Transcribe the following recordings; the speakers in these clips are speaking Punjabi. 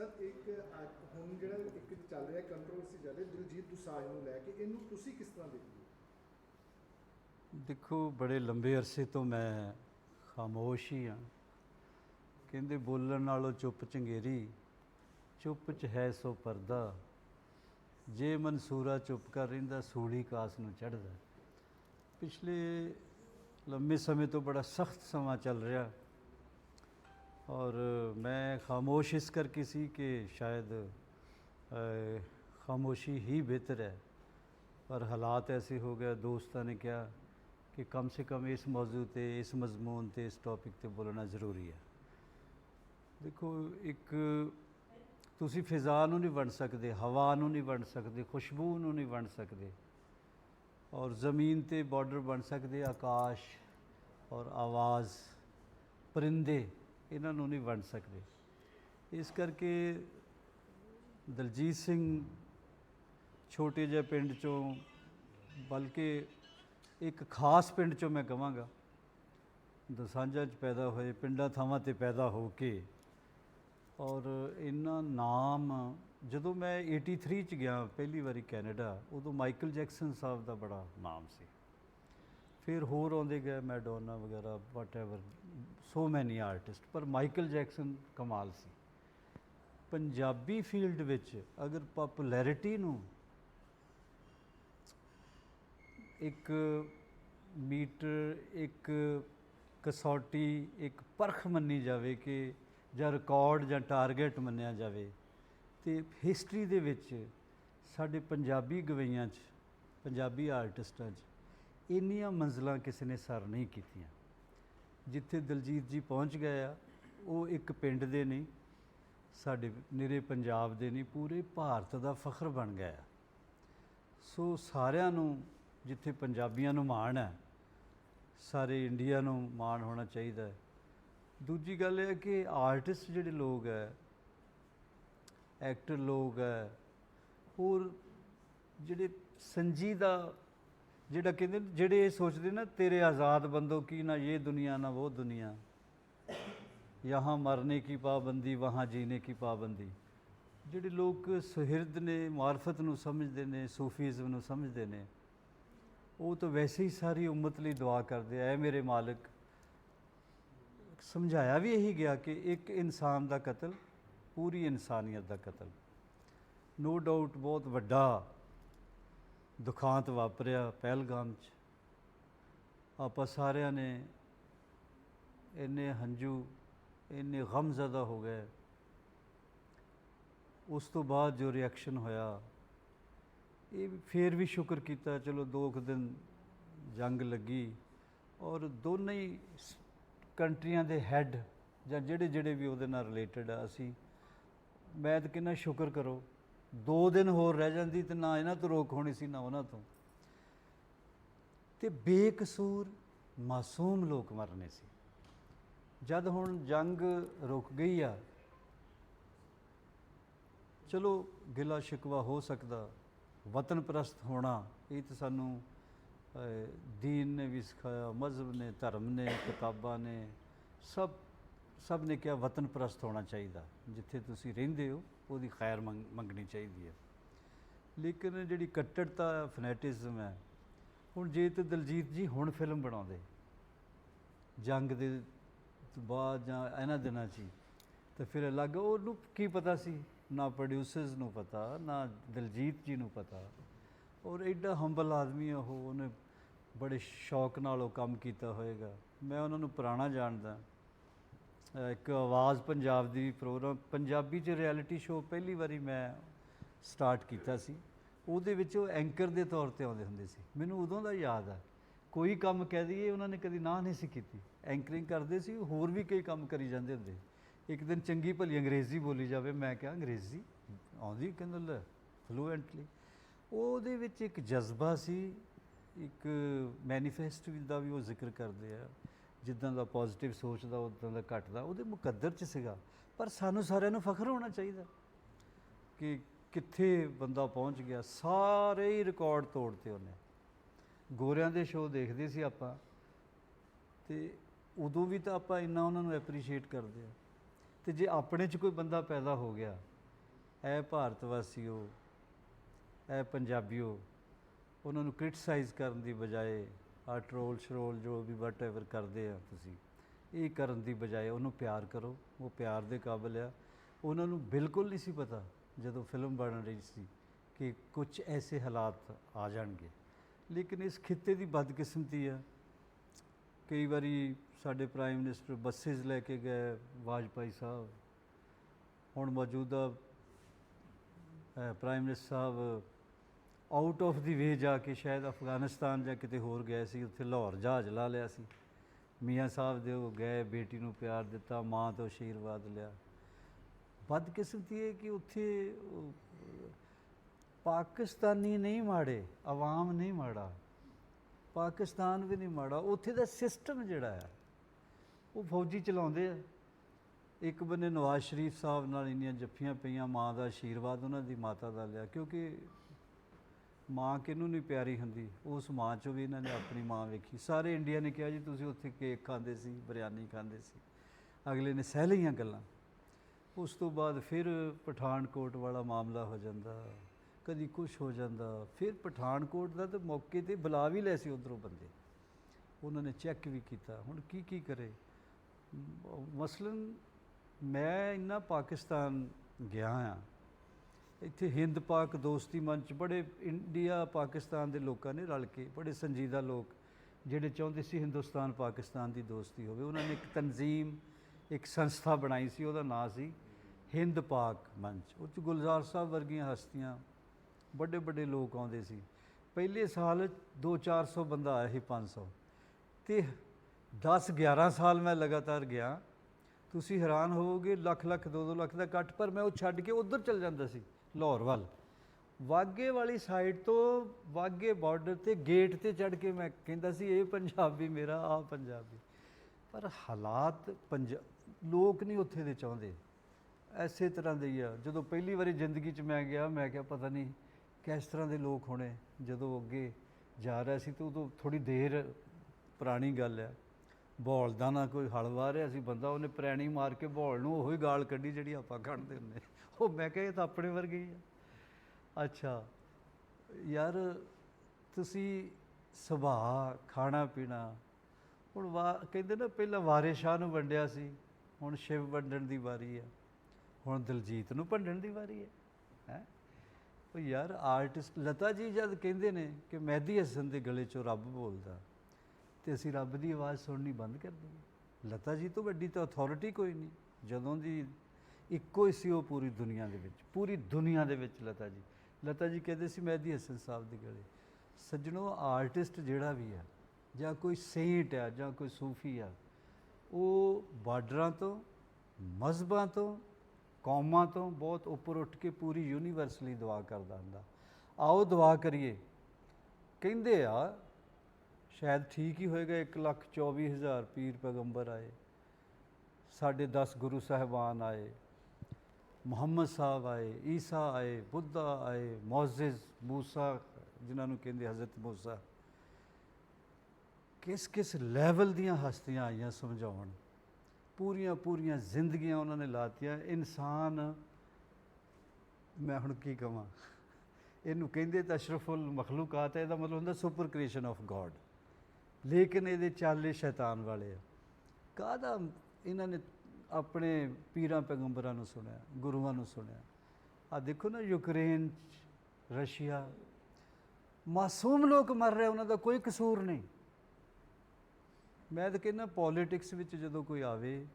ਸਰ, ਇੱਕ ਅੱਜ ਹੁਣ ਜਿਹੜਾ ਇੱਕ ਚੱਲ ਰਿਹਾ ਕੰਟਰੋਵਰਸੀ ਚੱਲ ਰਹੀ, ਦਿਲਜੀਤ ਦੁਸਾਂਝ ਨੂੰ ਲੈ ਕੇ, ਇਹਨੂੰ ਤੁਸੀਂ ਕਿਸ ਤਰ੍ਹਾਂ ਦੇਖਦੇ ਹੋ? ਦੇਖੋ, ਬੜੇ ਲੰਬੇ ਅਰਸੇ ਤੋਂ ਮੈਂ ਖਾਮੋਸ਼ ਹੀ ਹਾਂ। ਕਹਿੰਦੇ ਬੋਲਣ ਨਾਲੋਂ ਚੁੱਪ ਚੰਗੇਰੀ, ਚੁੱਪ ਚ ਹੈ ਸੋ ਪਰਦਾ। ਜੇ ਮਨਸੂਰਾ ਚੁੱਪ ਕਰ ਰਹਿੰਦਾ ਸੂਲੀ ਕਾਸ ਨੂੰ ਚੜਦਾ ਪਿਛਲੇ ਲੰਮੇ ਸਮੇਂ ਤੋਂ ਬੜਾ ਸਖਤ ਸਮਾਂ ਚੱਲ ਰਿਹਾ। ਔਰ ਮੈਂ ਖਾਮੋਸ਼ ਇਸ ਕਰਕੇ ਸੀ ਕਿ ਸ਼ਾਇਦ ਅ, ਖਾਮੋਸ਼ੀ ਹੀ ਬਿਹਤਰ ਹੈ ਪਰ ਹਾਲਾਤ ਐਸੇ ਹੋ ਗਏ ਦੋਸਤਾਂ ਨੇ ਕਿਹਾ ਕਿ ਕਮ ਸੇ ਕਮ ਇਸ ਮੌਜੂ ਤੇ ਇਸ ਮਜ਼ਮੂਨ ਤੇ ਇਸ ਟੌਪਿਕ ਤੇ ਬੋਲਣਾ ਜ਼ਰੂਰੀ ਹੈ ਦੇਖੋ ਇੱਕ ਤੁਸੀਂ ਫਿਜ਼ਾ ਨੂੰ ਨਹੀਂ ਵੰਡ ਸਕਦੇ ਹਵਾ ਨੂੰ ਨਹੀਂ ਵੰਡ ਸਕਦੇ ਖੁਸ਼ਬੂ ਨੂੰ ਨਹੀਂ ਵੰਡ ਸਕਦੇ ਔਰ ਜ਼ਮੀਨ ਤੇ ਬਾਰਡਰ ਬਣ ਸਕਦੇ ਆਕਾਸ਼ ਔਰ ਆਵਾਜ਼ ਪਰਿੰਦੇ ਇਹਨਾਂ ਨੂੰ ਨਹੀਂ ਵੰਡ ਸਕਦੇ। ਇਸ ਕਰਕੇ ਦਲਜੀਤ ਸਿੰਘ ਛੋਟੇ ਜਿਹੇ ਪਿੰਡ ਚੋਂ, ਬਲਕਿ ਇੱਕ ਖਾਸ ਪਿੰਡ ਚੋਂ ਮੈਂ ਕਹਾਂਗਾ ਦਸਾਂਝਾ ਚ ਪੈਦਾ ਹੋਏ, ਪਿੰਡਾਂ ਥਾਵਾਂ ਤੇ ਪੈਦਾ ਹੋ ਕੇ ਔਰ ਇਹਨਾਂ ਨਾਮ, ਜਦੋਂ ਮੈਂ 83 ਚ ਗਿਆ ਪਹਿਲੀ ਵਾਰੀ ਕੈਨੇਡਾ, ਉਦੋਂ ਮਾਈਕਲ ਜੈਕਸਨ ਸਾਹਿਬ ਦਾ ਬੜਾ ਨਾਮ ਸੀ। ਫਿਰ ਹੋਰ ਆਉਂਦੇ ਗਏ ਮੈਡੋਨਾ ਵਗੈਰਾ ਵਾਟਐਵਰ ਸੋ ਮੈਨੀ ਆਰਟਿਸਟ ਪਰ ਮਾਈਕਲ ਜੈਕਸਨ ਕਮਾਲ ਸੀ। ਪੰਜਾਬੀ ਫੀਲਡ ਵਿੱਚ ਅਗਰ ਪਪੂਲੈਰਿਟੀ ਨੂੰ ਇੱਕ ਮੀਟਰ, ਇੱਕ ਕਸੌਟੀ, ਇੱਕ ਪਰਖ ਮੰਨੀ ਜਾਵੇ ਕਿ, ਜਾਂ ਰਿਕਾਰਡ ਜਾਂ ਟਾਰਗੇਟ ਮੰਨਿਆ ਜਾਵੇ, ਤੇ ਹਿਸਟਰੀ ਦੇ ਵਿੱਚ ਸਾਡੇ ਪੰਜਾਬੀ ਗਵਈਆਂ 'ਚ, ਪੰਜਾਬੀ ਆਰਟਿਸਟਾਂ 'ਚ ਇੰਨੀਆਂ ਮੰਜ਼ਲਾਂ ਕਿਸੇ ਨੇ ਸਰ ਨਹੀਂ ਕੀਤੀਆਂ। ਜਿੱਥੇ ਦਲਜੀਤ ਜੀ ਪਹੁੰਚ ਗਏ ਆ, ਉਹ ਇੱਕ ਪਿੰਡ ਦੇ ਨਹੀਂ ਸਾਡੇ ਨਿਰੇ ਪੰਜਾਬ ਦੇ ਨਹੀਂ ਪੂਰੇ ਭਾਰਤ ਦਾ ਫਖਰ ਬਣ ਗਿਆ ਆ। ਸੋ ਸਾਰਿਆਂ ਨੂੰ, ਜਿੱਥੇ ਪੰਜਾਬੀਆਂ ਨੂੰ ਮਾਣ ਹੈ, ਸਾਰੇ ਇੰਡੀਆ ਨੂੰ ਮਾਣ ਹੋਣਾ ਚਾਹੀਦਾ ਹੈ। ਦੂਜੀ ਗੱਲ ਇਹ ਹੈ ਕਿ ਆਰਟਿਸਟ ਜਿਹੜੇ ਲੋਕ ਹੈ, ਐਕਟਰ ਲੋਕ ਹੈ, ਹੋਰ ਜਿਹੜੇ ਸੰਜੀਦਾ ਜਿਹੜਾ ਕਹਿੰਦੇ ਜਿਹੜੇ ਇਹ ਸੋਚਦੇ ਨਾ ਤੇਰੇ ਆਜ਼ਾਦ ਬੰਦੋ ਕੀ ਨਾ, ਇਹ ਦੁਨੀਆ ਨਾ, ਉਹ ਦੁਨੀਆ। ਯਹਾਂ ਮਰਨੇ ਕੀ ਪਾਬੰਦੀ, ਵਹਾਂ ਜੀਨੇ ਕੀ ਪਾਬੰਦੀ। ਜਿਹੜੇ ਲੋਕ ਸੁਹਿਰਦ ਨੇ, ਮਾਰਫਤ ਨੂੰ ਸਮਝਦੇ ਨੇ, ਸੂਫੀਜ਼ਮ ਨੂੰ ਸਮਝਦੇ ਨੇ, ਉਹ ਤਾਂ ਵੈਸੇ ਹੀ ਸਾਰੀ ਉਮਤ ਲਈ ਦੁਆ ਕਰਦੇ ਆਏ ਮੇਰੇ ਮਾਲਕ। ਸਮਝਾਇਆ ਵੀ ਇਹੀ ਗਿਆ ਕਿ ਇੱਕ ਇਨਸਾਨ ਦਾ ਕਤਲ, ਪੂਰੀ ਇਨਸਾਨੀਅਤ ਦਾ ਕਤਲ। ਨੋ ਡਾਊਟ ਬਹੁਤ ਵੱਡਾ ਦੁਖਾਂਤ ਵਾਪਰਿਆ ਪਹਿਲਗਾਮ 'ਚ। ਆਪਾਂ ਸਾਰਿਆਂ ਨੇ ਇੰਨੇ ਹੰਝੂ, ਇੰਨੇ ਗਮਜ਼ਦਾ ਹੋ ਗਏ। ਉਸ ਤੋਂ ਬਾਅਦ ਜੋ ਰਿਐਕਸ਼ਨ ਹੋਇਆ, ਇਹ ਵੀ- ਫੇਰ ਵੀ ਸ਼ੁਕਰ ਕੀਤਾ, ਚਲੋ ਦੋ ਕੁ ਦਿਨ ਜੰਗ ਲੱਗੀ ਔਰ ਦੋਨੇ ਹੀ ਕੰਟਰੀਆਂ ਦੇ ਹੈੱਡ ਜਾਂ ਜਿਹੜੇ ਜਿਹੜੇ ਵੀ ਉਹਦੇ ਨਾਲ ਰਿਲੇਟਡ ਆ ਅਸੀਂ, ਮੈਂ ਤਾਂ ਕਿੰਨਾ ਸ਼ੁਕਰ ਕਰੋ। ਦੋ ਦਿਨ ਹੋਰ ਰਹਿ ਜਾਂਦੀ ਤੇ ਨਾ ਇਹਨਾਂ ਤੋਂ ਰੋਕ ਹੋਣੀ ਸੀ, ਨਾ ਉਹਨਾਂ ਤੋਂ। ਤੇ ਬੇਕਸੂਰ ਮਾਸੂਮ ਲੋਕ ਮਰਨੇ ਸੀ। ਜਦ ਹੁਣ ਜੰਗ ਰੁਕ ਗਈ ਆ, ਚਲੋ ਗਿਲਾ ਸ਼ਿਕਵਾ ਹੋ ਸਕਦਾ, ਵਤਨ ਪ੍ਰਸਤ ਹੋਣਾ, ਇਹ ਤਾਂ ਸਾਨੂੰ ਦੀਨ ਨੇ ਵੀ ਸਿਖਾਇਆ, ਮਜ਼ਹਬ ਨੇ, ਧਰਮ ਨੇ, ਕਿਤਾਬਾਂ ਨੇ, ਸਭ ਸਭ ਨੇ ਕਿਹਾ ਵਤਨ ਪ੍ਰਸਤ ਹੋਣਾ ਚਾਹੀਦਾ, ਜਿੱਥੇ ਤੁਸੀਂ ਰਹਿੰਦੇ ਹੋ। ਉਹਦੀ ਖੈਰ ਮੰਗ- ਮੰਗਣੀ ਚਾਹੀਦੀ ਹੈ। ਲੇਕਿਨ ਜਿਹੜੀ ਕੱਟੜਤਾ, ਫਨੈਟਿਜ਼ਮ ਹੈ, ਹੁਣ ਜੇ ਤੇ ਦਲਜੀਤ ਜੀ ਹੁਣ ਫਿਲਮ ਬਣਾਉਂਦੇ, ਜੰਗ ਦੇ ਤੋਂ ਬਾਅਦ ਜਾਂ ਇਹਨਾਂ ਦਿਨਾਂ 'ਚ ਹੀ, ਤੇ ਫਿਰ ਅਲੱਗ ਉਹਨੂੰ ਕੀ ਪਤਾ ਸੀ? ਨਾ ਪ੍ਰੋਡਿਊਸਰਸ ਨੂੰ ਪਤਾ, ਨਾ ਦਲਜੀਤ ਜੀ ਨੂੰ ਪਤਾ। ਔਰ ਐਡਾ ਹੰਬਲ ਆਦਮੀ ਆ ਉਹ, ਉਹਨੇ ਬੜੇ ਸ਼ੌਕ ਨਾਲ ਉਹ ਕੰਮ ਕੀਤਾ ਹੋਏਗਾ। ਮੈਂ ਉਹਨਾਂ ਨੂੰ ਪੁਰਾਣਾ ਜਾਣਦਾ। ਇੱਕ ਆਵਾਜ਼ ਪੰਜਾਬ ਦੀ ਪ੍ਰੋਗਰਾਮ, ਪੰਜਾਬੀ 'ਚ ਰਿਐਲਿਟੀ ਸ਼ੋਅ ਪਹਿਲੀ ਵਾਰੀ ਮੈਂ ਸਟਾਰਟ ਕੀਤਾ ਸੀ। ਉਹਦੇ ਵਿੱਚ ਉਹ ਐਂਕਰ ਦੇ ਤੌਰ ਤੇ ਆਉਂਦੇ ਹੁੰਦੇ ਸੀ। ਮੈਨੂੰ ਉਦੋਂ ਦਾ ਯਾਦ ਆ, ਕੋਈ ਕੰਮ ਕਹਿ ਦਈਏ, ਉਹਨਾਂ ਨੇ ਕਦੀ ਨਾ ਨਹੀਂ ਸੀ ਕੀਤੀ। ਐਂਕਰਿੰਗ ਕਰਦੇ ਸੀ, ਹੋਰ ਵੀ ਕਈ ਕੰਮ ਕਰੀ ਜਾਂਦੇ ਹੁੰਦੇ। ਇੱਕ ਦਿਨ ਚੰਗੀ ਭਲੀ ਅੰਗਰੇਜ਼ੀ ਬੋਲੀ ਜਾਵੇ, ਮੈਂ ਕਿਹਾ, ਅੰਗਰੇਜ਼ੀ? ਆਉਂਦੀ ਕਹਿੰਦਾ, ਲੈ ਫਲੂਐਂਟਲੀ ਉਹਦੇ ਵਿੱਚ ਇੱਕ ਜਜ਼ਬਾ ਸੀ, ਇੱਕ ਮੈਨੀਫੈਸਟ ਦਾ ਵੀ ਉਹ ਜ਼ਿਕਰ ਕਰਦੇ ਆ। ਜਿੱਦਾਂ ਦਾ ਪੋਜ਼ਿਟਿਵ ਸੋਚਦਾ, ਉਦਾਂ ਦਾ ਘਟਦਾ, ਉਹਦੇ ਮੁਕੱਦਰ ਚ ਸੀਗਾ। ਪਰ ਸਾਨੂੰ ਸਾਰਿਆਂ ਨੂੰ ਫਖਰ ਹੋਣਾ ਚਾਹੀਦਾ ਕਿ ਕਿੱਥੇ ਬੰਦਾ ਪਹੁੰਚ ਗਿਆ। ਸਾਰੇ ਹੀ ਰਿਕਾਰਡ ਤੋੜਤੇ ਉਹਨੇ। ਗੋਰਿਆਂ ਦੇ ਸ਼ੋਅ ਦੇਖਦੇ ਸੀ ਆਪਾਂ। ਤੇ ਉਦੋਂ ਵੀ ਤਾਂ ਆਪਾਂ ਇੰਨਾ ਉਹਨਾਂ ਨੂੰ ਐਪਰੀਸ਼ੀਏਟ ਕਰਦੇ ਆ ਤੇ ਜੇ ਆਪਣੇ 'ਚ ਕੋਈ ਬੰਦਾ ਪੈਦਾ ਹੋ ਗਿਆ, ਇਹ ਭਾਰਤ ਵਾਸੀਓ ਇਹ ਪੰਜਾਬੀਓ, ਉਹਨਾਂ ਨੂੰ ਕ੍ਰਿਟਿਸਾਈਜ਼ ਕਰਨ ਦੀ ਬਜਾਏ ਆ ਟਰੋਲ ਸ਼ਰੋਲ ਜੋ ਵੀ ਵਟ ਐਵਰ ਕਰਦੇ ਆ ਤੁਸੀਂ, ਇਹ ਕਰਨ ਦੀ ਬਜਾਏ ਉਹਨੂੰ ਪਿਆਰ ਕਰੋ, ਉਹ ਪਿਆਰ ਦੇ ਕਾਬਿਲ ਆ। ਉਹਨਾਂ ਨੂੰ ਬਿਲਕੁਲ ਨਹੀਂ ਸੀ ਪਤਾ ਜਦੋਂ ਫਿਲਮ ਬਣ ਰਹੀ ਸੀ ਕਿ ਕੁਝ ਐਸੇ ਹਾਲਾਤ ਆ ਜਾਣਗੇ। ਲੇਕਿਨ ਇਸ ਖਿੱਤੇ ਦੀ ਬਦਕਿਸਮਤੀ ਆ। ਕਈ ਵਾਰੀ ਸਾਡੇ ਪ੍ਰਾਈਮ ਮਿਨਿਸਟਰ ਬੱਸਿਸ ਲੈ ਕੇ ਗਏ ਵਾਜਪਾਈ ਸਾਹਿਬ। ਹੁਣ ਮੌਜੂਦਾ prime minister Sahib out of the way ਜਾ ਕੇ ਸ਼ਾਇਦ ਅਫਗਾਨਿਸਤਾਨ ਜਾਂ ਕਿਤੇ ਹੋਰ ਗਏ ਸੀ, ਉੱਥੇ ਲਾਹੌਰ ਜਹਾਜ਼ ਲਾ ਲਿਆ ਸੀ। ਮੀਆਂ ਸਾਹਿਬ ਦੇ ਉਹ ਗਏ, ਬੇਟੀ ਨੂੰ ਪਿਆਰ ਦਿੱਤਾ, ਮਾਂ ਤੋਂ ਆਸ਼ੀਰਵਾਦ ਲਿਆ। ਬਦਕਿਸਮਤੀ ਹੈ ਕਿ ਉੱਥੇ ਪਾਕਿਸਤਾਨੀ ਨਹੀਂ ਮਾੜੇ, ਆਵਾਮ ਨਹੀਂ ਮਾੜਾ, ਪਾਕਿਸਤਾਨ ਵੀ ਨਹੀਂ ਮਾੜਾ। ਉੱਥੇ ਦਾ ਸਿਸਟਮ ਜਿਹੜਾ ਆ, ਉਹ ਫੌਜੀ ਚਲਾਉਂਦੇ ਆ। ਇੱਕ ਬੰਨੇ ਨਵਾਜ਼ ਸ਼ਰੀਫ ਸਾਹਿਬ ਨਾਲ ਇੰਨੀਆਂ ਜੱਫੀਆਂ ਪਈਆਂ, ਮਾਂ ਦਾ ਆਸ਼ੀਰਵਾਦ ਉਹਨਾਂ ਦੀ ਮਾਤਾ ਦਾ ਲਿਆ, ਕਿਉਂਕਿ ਮਾਂ ਕਿਹਨੂੰ ਨਹੀਂ ਪਿਆਰੀ ਹੁੰਦੀ? ਉਸ ਮਾਂ ਚੋਂ ਵੀ ਇਹਨਾਂ ਨੇ ਆਪਣੀ ਮਾਂ ਵੇਖੀ। ਸਾਰੇ ਇੰਡੀਆ ਨੇ ਕਿਹਾ ਜੀ, ਤੁਸੀਂ ਉੱਥੇ ਕੇਕ ਖਾਂਦੇ ਸੀ, ਬਿਰਿਆਨੀ ਖਾਂਦੇ ਸੀ। ਅਗਲੇ ਨੇ ਸਹਿ ਲਈਆਂ ਗੱਲਾਂ। ਉਸ ਤੋਂ ਬਾਅਦ ਫਿਰ ਪਠਾਨਕੋਟ ਵਾਲਾ ਮਾਮਲਾ ਹੋ ਜਾਂਦਾ, ਕਦੀ ਕੁਝ ਹੋ ਜਾਂਦਾ। ਫਿਰ ਪਠਾਨਕੋਟ ਦਾ ਤਾਂ ਮੌਕੇ ਤੇ ਬੁਲਾ ਵੀ ਲੈ ਸੀ ਉਧਰੋਂ ਬੰਦੇ। ਉਹਨਾਂ ਨੇ ਚੈੱਕ ਵੀ ਕੀਤਾ। ਹੁਣ ਕੀ ਕੀ ਕਰੇ? ਮ- ਮਸਲਨ, ਮੈਂ ਇੰਨਾ ਪਾਕਿਸਤਾਨ ਗਿਆ ਆ ਇੱਥੇ ਹਿੰਦ ਪਾਕ ਦੋਸਤੀ ਮੰਚ, ਬੜੇ ਇੰਡੀਆ, ਪਾਕਿਸਤਾਨ ਦੇ ਲੋਕਾਂ ਨੇ ਰਲ ਕੇ, ਬੜੇ ਸੰਜੀਦਾ ਲੋਕ ਜਿਹੜੇ ਚਾਹੁੰਦੇ ਸੀ ਹਿੰਦੁਸਤਾਨ, ਪਾਕਿਸਤਾਨ ਦੀ ਦੋਸਤੀ ਹੋਵੇ। ਉਹਨਾਂ ਨੇ ਇੱਕ ਤਨਜ਼ੀਮ, ਇੱਕ ਸੰਸਥਾ ਬਣਾਈ ਸੀ, ਉਹਦਾ ਨਾਂ ਸੀ ਹਿੰਦ ਪਾਕ ਮੰਚ। ਉਹ 'ਚ ਗੁਲਜ਼ਾਰ ਸਾਹਿਬ ਵਰਗੀਆਂ ਹਸਤੀਆਂ ਵੱਡੇ ਵੱਡੇ ਲੋਕ ਆਉਂਦੇ ਸੀ। ਪਹਿਲੇ ਸਾਲ 2-400 ਬੰਦਾ ਆਇਆ ਸੀ 500 ਤੇ 10 11 ਸਾਲ ਮੈਂ ਲਗਾਤਾਰ ਗਿਆ। ਤੁਸੀਂ ਹੈਰਾਨ ਹੋਵੋਗੇ ਲੱਖ ਲੱਖ 2-2 ਲੱਖ ਦਾ ਇਕੱਠ, ਪਰ ਮੈਂ ਉਹ ਛੱਡ ਕੇ ਉਧਰ ਚਲ ਜਾਂਦਾ ਸੀ। ਲਾਹੌਰ ਵੱਲ। ਵਾਗੇ ਵਾਲੀ ਸਾਈਡ ਤੋਂ ਵਾਗੇ ਬਾਰਡਰ ਤੇ ਗੇਟ ਤੇ ਚੜ ਕੇ ਮੈਂ ਕਹਿੰਦਾ ਸੀ, ਇਹ ਪੰਜਾਬੀ ਮੇਰਾ ਆ ਪੰਜਾਬੀ। ਪਰ ਹਾਲਾਤ ਪੰਜ, ਲੋਕ ਨਹੀਂ ਉੱਥੇ ਦੇ ਚਾਹੁੰਦੇ। ਐਸੇ ਤਰ੍ਹਾਂ ਦੇ ਹੀ ਆ। ਜਦੋਂ ਪਹਿਲੀ ਵਾਰੀ ਜ਼ਿੰਦਗੀ 'ਚ ਮੈਂ ਗਿਆ, ਮੈਂ ਕਿਹਾ ਪਤਾ ਨਹੀਂ ਕਿਸ ਤਰ੍ਹਾਂ ਦੇ ਲੋਕ ਹੋਣੇ। ਜਦੋਂ ਅੱਗੇ ਜਾ ਰਿਹਾ ਸੀ ਤਾਂ ਉਦੋਂ ਥੋੜੀ ਦੇਰ ਪੁਰਾਣੀ ਗੱਲ ਆ। ਬੌਲਦਾ ਨਾ ਕੋਈ ਹਲਵਾ ਰਿਹਾ ਸੀ ਬੰਦਾ, ਉਹਨੇ ਪ੍ਰੈਣੀ ਮਾਰ ਕੇ ਬੌਲ ਨੂੰ ਉਹੀ ਗਾਲ ਕੱਢੀ ਜਿਹੜੀ ਆਪਾਂ ਕੱਢਦੇ ਹੁੰਦੇ। ਉਹ ਮੈਂ ਕਿਹਾ ਇਹ ਤਾਂ ਆਪਣੇ ਵਰਗੇ ਹੀ ਆ। ਅੱਛਾ, ਯਾਰ ਤੁਸੀਂ ਸੁਭਾਅ, ਖਾਣਾ ਪੀਣਾ, ਹੁਣ ਵਾ ਕਹਿੰਦੇ ਨਾ ਪਹਿਲਾਂ ਵਾਰਿਸ ਸ਼ਾਹ ਨੂੰ ਵੰਡਿਆ ਸੀ, ਹੁਣ ਸ਼ਿਵ ਵੰਡਣ ਦੀ ਵਾਰੀ ਆ। ਹੁਣ ਦਿਲਜੀਤ ਨੂੰ ਭੰਡਣ ਦੀ ਵਾਰੀ ਹੈ ਹੈ? ਉਹ ਯਾਰ ਆਰਟਿਸਟ ਲਤਾ ਜੀ ਜਦ ਕਹਿੰਦੇ ਨੇ ਕਿ ਮਹਿਦੀ ਹਸਨ ਦੇ ਗਲੇ ਚੋਂ ਰੱਬ ਬੋਲਦਾ, ਤੇ ਅਸੀਂ ਰੱਬ ਦੀ ਆਵਾਜ਼ ਸੁਣਨੀ ਬੰਦ ਕਰ ਦਈਏ। ਲਤਾ ਜੀ ਤੋਂ ਵੱਡੀ ਤਾਂ ਅਥਾਰਟੀ ਕੋਈ ਨਹੀਂ। ਜਦੋਂ ਦੀ ਇੱਕੋ ਹੀ ਸੀ ਉਹ ਪੂਰੀ ਦੁਨੀਆ ਦੇ ਵਿੱਚ, ਪੂਰੀ ਦੁਨੀਆ ਦੇ ਵਿੱਚ ਲਤਾ ਜੀ। ਲਤਾ ਜੀ ਕਹਿੰਦੇ ਸੀ ਮਹਿਦੀ ਹਸਨ ਸਾਹਿਬ ਦੀ ਗਲੇ। ਸੱਜਣੋ, ਆਰਟਿਸਟ ਜਿਹੜਾ ਵੀ ਆ, ਜਾਂ ਕੋਈ ਸੇਂਟ ਆ, ਜਾਂ ਕੋਈ ਸੂਫੀ ਆ, ਉਹ ਬਾਰਡਰਾਂ ਤੋਂ, ਮਜ਼ਹਬਾਂ ਤੋਂ, ਕੌਮਾਂ ਤੋਂ ਬਹੁਤ ਉੱਪਰ ਉੱਠ ਕੇ ਪੂਰੀ ਯੂਨੀਵਰਸਲੀ ਦੁਆ ਕਰਦਾ ਹੁੰਦਾ। ਆਓ ਦੁਆ ਕਰੀਏ। ਕਹਿੰਦੇ ਆ, ਸ਼ਾਇਦ ਠੀਕ ਹੀ ਹੋਏਗਾ 1 ਲੱਖ 24 ਹਜ਼ਾਰ ਪੀਰ ਪੈਗੰਬਰ ਆਏ। ਸਾਡੇ 10 ਗੁਰੂ ਸਾਹਿਬਾਨ ਆਏ। ਮੁਹੰਮਦ ਸਾਹਿਬ ਆਏ, ਈਸਾ ਆਏ, ਬੁੱਧਾ ਆਏ, ਮੌਜ਼ਿਜ਼ ਮੂਸਾ, ਜਿਨ੍ਹਾਂ ਨੂੰ ਕਹਿੰਦੇ ਹਜ਼ਰਤ ਮੂਸਾ। ਕਿਸ ਕਿਸ ਲੈਵਲ ਦੀਆਂ ਹਸਤੀਆਂ ਆਈਆਂ ਸਮਝਾਉਣ? ਪੂਰੀਆਂ ਪੂਰੀਆਂ ਜ਼ਿੰਦਗੀਆਂ ਉਹਨਾਂ ਨੇ ਲਾਤੀਆਂ। ਇਨਸਾਨ, ਮੈਂ ਹੁਣ ਕੀ ਕਹਾਂ ਇਹਨੂੰ ਕਹਿੰਦੇ ਤਾਂ ਅਸ਼ਰਫੁਲ ਮਖਲੂਕਾਤ ਹੈ, ਇਹਦਾ ਮਤਲਬ ਹੁੰਦਾ ਸੁਪਰ ਕ੍ਰੀਏਸ਼ਨ ਆਫ ਗੋਡ ਲੇਕਿਨ ਇਹਦੇ ਚਾਲੇ ਸ਼ੈਤਾਨ ਵਾਲੇ ਆ। ਕਾਹਦਾ ਇਹਨਾਂ ਨੇ ਆਪਣੇ ਪੀਰਾਂ ਪੈਗੰਬਰਾਂ ਨੂੰ ਸੁਣਿਆ ਗੁਰੂਆਂ ਨੂੰ ਸੁਣਿਆ। ਆ ਦੇਖੋ ਨਾ ਯੂਕਰੇਨ 'ਚ, ਰਸ਼ੀਆ ਮਾਸੂਮ ਲੋਕ ਮਰ ਰਹੇ ਉਹਨਾਂ ਦਾ ਕੋਈ ਕਸੂਰ ਨਹੀਂ। ਮੈਂ ਤਾਂ ਕਹਿੰਦਾ ਪੋਲਿਟਿਕਸ ਵਿੱਚ ਜਦੋਂ ਕੋਈ ਆਵੇ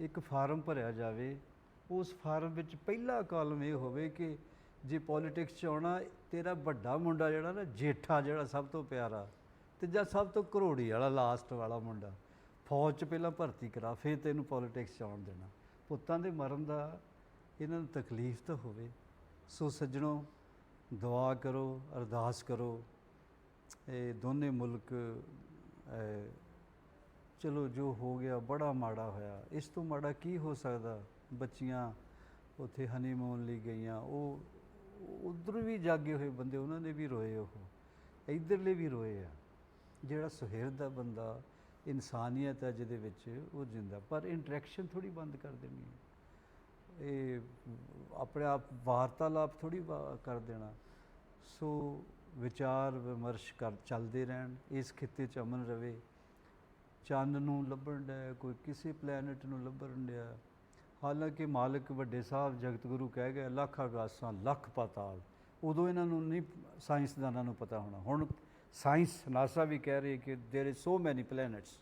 ਇੱਕ ਫਾਰਮ ਭਰਿਆ ਜਾਵੇ ਉਸ ਫਾਰਮ ਵਿੱਚ ਪਹਿਲਾ ਕਾਲਮ ਇਹ ਹੋਵੇ ਕਿ ਜੇ ਪੋਲਿਟਿਕਸ 'ਚ ਆਉਣਾ ਤੇਰਾ ਵੱਡਾ ਮੁੰਡਾ ਜਿਹੜਾ ਨਾ ਜੇਠਾ ਜਿਹੜਾ ਸਭ ਤੋਂ ਪਿਆਰਾ ਤੇ ਜਾਂ ਸਭ ਤੋਂ ਘਰੋੜੀ ਵਾਲਾ ਲਾਸਟ ਵਾਲਾ ਮੁੰਡਾ। ਫੌਜ 'ਚ ਪਹਿਲਾਂ ਭਰਤੀ ਕਰਾ ਫਿਰ ਤੈਨੂੰ ਪੋਲਿਟਿਕਸ 'ਚ ਆਉਣ ਦੇਣਾ। ਪੁੱਤਾਂ ਦੇ ਮਰਨ ਦਾ ਇਹਨਾਂ ਨੂੰ ਤਕਲੀਫ ਤਾਂ ਹੋਵੇ। ਸੋ ਸੱਜਣੋ ਦੁਆ ਕਰੋ ਅਰਦਾਸ ਕਰੋ। ਇਹ ਦੋਨੇ ਮੁਲਕ ਅਹ, ਚਲੋ ਜੋ ਹੋ ਗਿਆ ਬੜਾ ਮਾੜਾ ਹੋਇਆ। ਇਸ ਤੋਂ ਮਾੜਾ ਕੀ ਹੋ ਸਕਦਾ? ਬੱਚੀਆਂ ਉੱਥੇ ਹਨੀਮੂਨ ਲਈ ਗਈਆਂ। ਉਹ ਉਧਰ ਵੀ ਜਾਗੇ ਹੋਏ ਬੰਦੇ ਉਹਨਾਂ ਨੇ ਵੀ ਰੋਏ ਉਹ। ਇਧਰਲੇ ਵੀ ਰੋਏ ਆ। ਜਿਹੜਾ ਸੁਹਿਰਦ ਦਾ ਬੰਦਾ ਇਨਸਾਨੀਅਤ ਹੈ ਜਿਹਦੇ ਵਿੱਚ ਉਹ ਜਿੰਦਾ। ਪਰ ਇੰਟਰੈਕਸ਼ਨ ਥੋੜੀ ਬੰਦ ਕਰ ਦੇਣੀ ਹੈ। ਇਹ ਆਪਣੇ ਆਪ ਵਾਰਤਾਲਾਪ ਥੋੜੀ ਕਰ ਦੇਣਾ। ਸੋ ਵਿਚਾਰ ਵਿਮਰਸ਼ ਕਰ ਚੱਲਦੇ ਰਹਿਣ। ਇਸ ਖਿੱਤੇ 'ਚ ਅਮਨ ਰਵੇ। ਚੰਨ ਨੂੰ ਲੱਭਣ ਡਿਆ, ਕੋਈ ਕਿਸੇ ਪਲੈਨਟ ਨੂੰ ਲੱਭਣ ਡਿਆ। ਹਾਲਾਂਕਿ ਮਾਲਕ ਵੱਡੇ ਸਾਹਿਬ ਜਗਤ ਗੁਰੂ ਕਹਿ ਗਏ, ਲੱਖ ਆਗਾਸਾਂ ਲੱਖ ਪਾਤਾਲ। ਉਦੋਂ ਇਹਨਾਂ ਨੂੰ ਨਹੀਂ, ਸਾਇੰਸਦਾਨਾਂ ਨੂੰ ਪਤਾ ਹੋਣਾ। ਹੁਣ ਸਾਇੰਸ ਨਾਸਾ ਵੀ ਕਹਿ ਰਹੀ ਕਿ there is so many planets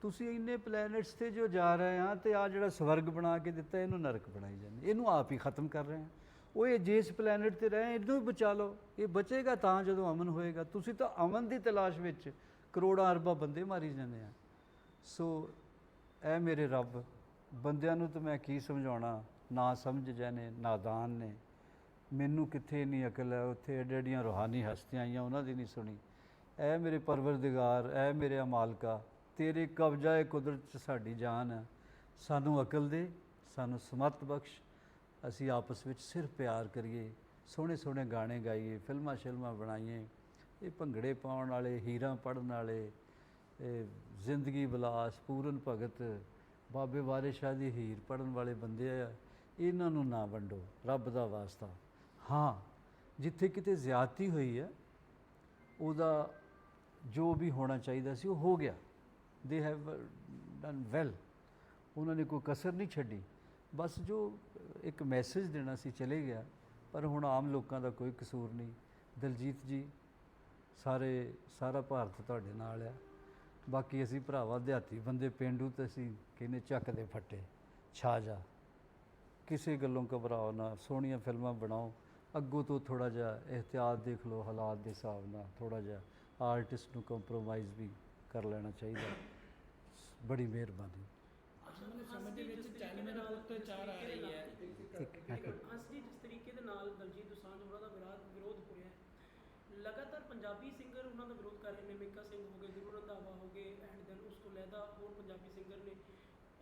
ਤੁਸੀਂ ਇੰਨੇ ਪਲੈਨਟਸ ਤੇ ਜੋ ਜਾ ਰਹੇ ਆ ਤੇ ਆ ਜਿਹੜਾ ਸਵਰਗ ਬਣਾ ਕੇ ਦਿੱਤਾ ਇਹਨੂੰ ਨਰਕ ਬਣਾਈ ਜਾਂਦੇ ਇਹਨੂੰ ਆਪ ਹੀ ਖਤਮ ਕਰ ਰਹੇ ਆ ਉਹ ਇਹ ਜਿਸ ਪਲੈਨਟ ਤੇ ਰਹੇ ਇਹਨੂੰ ਵੀ ਬਚਾ ਲਓ ਇਹ ਬਚੇਗਾ ਤਾਂ ਜਦੋਂ ਅਮਨ ਹੋਏਗਾ ਤੁਸੀਂ ਤਾਂ ਅਮਨ ਦੀ ਤਲਾਸ਼ ਵਿੱਚ ਕਰੋੜਾਂ ਅਰਬਾਂ ਬੰਦੇ ਮਾਰੀ ਜਾਂਦੇ ਆ ਸੋ ਐ ਮੇਰੇ ਰੱਬ ਬੰਦਿਆਂ ਨੂੰ ਤਾਂ ਮੈਂ ਕੀ ਸਮਝਾਉਣਾ ਨਾ ਸਮਝ ਜਾਣੇ ਨਾਦਾਨ ਨੇ ਮੈਨੂੰ ਕਿੱਥੇ ਨਹੀਂ ਅਕਲ ਹੈ? ਉੱਥੇ ਐਡੇ ਐਡੀਆਂ ਰੂਹਾਨੀ ਹਸਤੀਆਂ ਆਈਆਂ, ਉਹਨਾਂ ਦੀ ਨਹੀਂ ਸੁਣੀ। ਐ ਮੇਰੇ ਪਰਵਰਦਿਗਾਰ, ਐ ਮੇਰੇ ਮਾਲਕਾ ਤੇਰੇ ਕਬਜ਼ਾ ਏ ਕੁਦਰਤ ਚ ਸਾਡੀ ਜਾਨ ਹੈ। ਸਾਨੂੰ ਅਕਲ ਦੇ, ਸਾਨੂੰ ਸਮਤ ਬਖਸ਼। ਅਸੀਂ ਆਪਸ ਵਿੱਚ ਸਿਰ ਪਿਆਰ ਕਰੀਏ ਸੋਹਣੇ ਸੋਹਣੇ ਗਾਣੇ ਗਾਈਏ ਫਿਲਮਾਂ ਸ਼ਿਲਮਾਂ ਬਣਾਈਏ, ਇਹ ਭੰਗੜੇ ਪਾਉਣ ਵਾਲੇ, ਹੀਰਾਂ ਪੜਨ ਵਾਲੇ ਜ਼ਿੰਦਗੀ ਵਿਲਾਸ ਪੂਰਨ ਭਗਤ, ਬਾਬੇ ਵਾਰਿਸ ਸ਼ਾਹ ਦੀ ਹੀਰ ਪੜਨ ਵਾਲੇ ਬੰਦੇ ਆ। ਇਹਨਾਂ ਨੂੰ ਨਾ ਵੰਡੋ, ਰੱਬ ਦਾ ਵਾਸਤਾ। ਹਾਂ, ਜਿੱਥੇ ਕਿਤੇ ਜ਼ਿਆਦਤੀ ਹੋਈ ਹੈ, ਉਹਦਾ ਜੋ ਵੀ ਹੋਣਾ ਚਾਹੀਦਾ ਸੀ ਉਹ ਹੋ ਗਿਆ। ਦੇ ਹੈਵ ਡਨ ਵੈਲ ਉਹਨਾਂ ਨੇ ਕੋਈ ਕਸਰ ਨਹੀਂ ਛੱਡੀ। ਬਸ ਜੋ ਇੱਕ ਮੈਸੇਜ ਦੇਣਾ ਸੀ ਚਲੇ ਗਿਆ, ਪਰ ਹੁਣ ਆਮ ਲੋਕਾਂ ਦਾ ਕੋਈ ਕਸੂਰ ਨਹੀਂ। ਦਲਜੀਤ ਜੀ, ਸਾਰੇ, ਸਾਰਾ ਭਾਰਤ ਤੁਹਾਡੇ ਨਾਲ ਆ ਬਾਕੀ ਅਸੀਂ ਭਰਾਵਾ, ਦਿਹਾਤੀ ਬੰਦੇ ਪਿੰਡੂ ਤੇ ਅਸੀਂ ਕਹਿੰਦੇ ਚੱਕ ਦੇ ਫੱਟੇ? ਛਾ ਜਾ। ਕਿਸੇ ਗੱਲੋਂ ਘਬਰਾਓ ਨਾ। ਸੋਹਣੀਆਂ ਫਿਲਮਾਂ ਬਣਾਓ। ਅੱਗੋਂ ਤੋਂ ਥੋੜਾ ਜਿਹਾ ਇhtiyਾਤ ਦੇਖ ਲਓ ਹਾਲਾਤ ਦੇ ਹਿਸਾਬ ਨਾਲ ਥੋੜਾ ਜਿਹਾ ਆਰਟਿਸਟ ਨੂੰ ਕੰਪਰੋਮਾਈਜ਼ ਵੀ ਕਰ ਲੈਣਾ ਚਾਹੀਦਾ। ਬੜੀ ਮਿਹਰਬਾਨੀ। ਆਉਣ ਵਾਲੇ ਸਮੇਂ ਦੇ ਵਿੱਚ ਚਾਈਨਾ ਦਾ ਅਤਿਆਚਾਰ ਆ ਰਹੀ ਹੈ। ਜੀ ਜਿਸ ਤਰੀਕੇ ਦੇ ਨਾਲ ਦਲਜੀਤ ਦੋਸਾਂਝ ਉਹਨਾਂ ਦਾ ਵਿਰਾਧ ਵਿਰੋਧ ਹੋ ਰਿਹਾ ਹੈ। ਲਗਾਤਾਰ ਪੰਜਾਬੀ ਸਿੰਗਰ ਉਹਨਾਂ ਦਾ ਵਿਰੋਧ ਕਰ ਰਹੇ ਨੇ ਮਿੱਕਾ ਸਿੰਘ ਹੋ ਗਏ ਗੁਰੂ ਰੰਧਾਵਾ ਹੋ ਗਏ ਐਂਡ ਦੈਨ ਉਸ ਤੋਂ ਲੈਦਾ ਹੋਰ ਪੰਜਾਬੀ ਸਿੰਗਰ ਨੇ।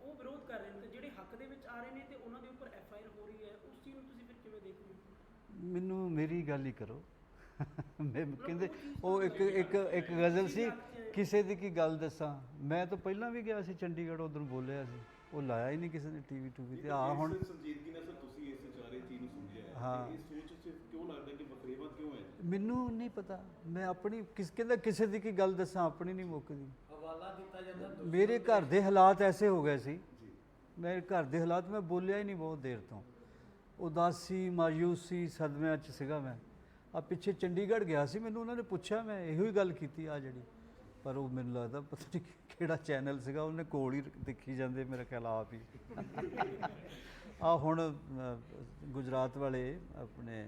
ਉਹ ਵਿਰੋਧ ਕਰ ਰਹੇ ਨੇ ਤੇ ਜਿਹੜੇ ਹੱਕ ਦੇ ਵਿੱਚ ਆ ਰਹੇ ਨੇ ਤੇ ਉਹਨਾਂ ਦੇ ਉੱਪਰ ਐਫ ਆਈ ਆਰ ਹੋ ਰਹੀ ਹੈ ਉਸ ਚੀਜ਼ ਨੂੰ ਤੁਸੀਂ ਫਿਰ ਕਿਵੇਂ ਦੇਖਦੇ ਹੋ ਮੈਨੂੰ ਮੇਰੀ ਗੱਲ ਹੀ ਕਰੋ। ਮੈਂ ਕਹਿੰਦੇ ਉਹ ਇੱਕ ਇੱਕ ਇੱਕ ਗਜ਼ਲ ਸੀ ਕਿਸੇ ਦੀ ਕੀ ਗੱਲ ਦੱਸਾਂ। ਮੈਂ ਤਾਂ ਪਹਿਲਾਂ ਵੀ ਗਿਆ ਸੀ ਚੰਡੀਗੜ੍ਹ ਉਧਰ ਬੋਲਿਆ ਸੀ। ਉਹ ਲਾਇਆ ਹੀ ਨਹੀਂ ਕਿਸੇ ਨੇ ਟੀਵੀ ਟੂਵੀ ਤੇ ਆ ਹੁਣ ਇਸ ਸੰਜੀਦਗੀ ਨਾਲ ਸਰ ਤੁਸੀਂ ਇਸ ਸਾਰੇ ਚੀਜ਼ ਨੂੰ ਸਮਝਿਆ ਹੈ। ਹਾਂ। ਤੇ ਇਹ ਸੋਚ ਚ ਕਿਉਂ ਲੱਗਦਾ ਕਿ ਵਖਰੇਵਾ ਕਿਉਂ ਹੈ? ਮੈਨੂੰ ਨਹੀਂ ਪਤਾ। ਮੈਂ ਆਪਣੀ ਕਿਸ ਕਹਿੰਦਾ ਕਿਸੇ ਦੀ ਕੀ ਗੱਲ ਦੱਸਾਂ ਆਪਣੀ ਨਹੀਂ ਮੁੱਕਦੀ। ਹਵਾਲਾ ਦਿੱਤਾ ਜਾਂਦਾ ਮੇਰੇ ਘਰ ਦੇ ਹਾਲਾਤ ਐਸੇ ਹੋ ਗਏ ਸੀ। ਮੇਰੇ ਘਰ ਦੇ ਹਾਲਾਤ ਮੈਂ ਬੋਲਿਆ ਹੀ ਨਹੀਂ ਬਹੁਤ ਦੇਰ ਤੋਂ। ਉਦਾਸੀ, ਮਾਯੂਸੀ ਸਦਮਿਆਂ 'ਚ ਸੀਗਾ ਮੈਂ। ਆ ਪਿੱਛੇ ਚੰਡੀਗੜ੍ਹ ਗਿਆ ਸੀ, ਮੈਨੂੰ ਉਹਨਾਂ ਨੇ ਪੁੱਛਿਆ, ਮੈਂ ਇਹੋ ਹੀ ਗੱਲ ਕੀਤੀ ਆ ਜਿਹੜੀ। ਪਰ ਉਹ ਮੈਨੂੰ ਲੱਗਦਾ ਪਤਾ ਨਹੀਂ ਕਿਹੜਾ ਚੈਨਲ ਸੀਗਾ, ਉਹਨੇ ਕੋਲ ਹੀ ਦੇਖੀ ਜਾਂਦੇ, ਮੇਰੇ ਖਿਆਲ ਆਪ ਹੀ। ਆ ਹੁਣ ਗੁਜਰਾਤ ਵਾਲੇ ਆਪਣੇ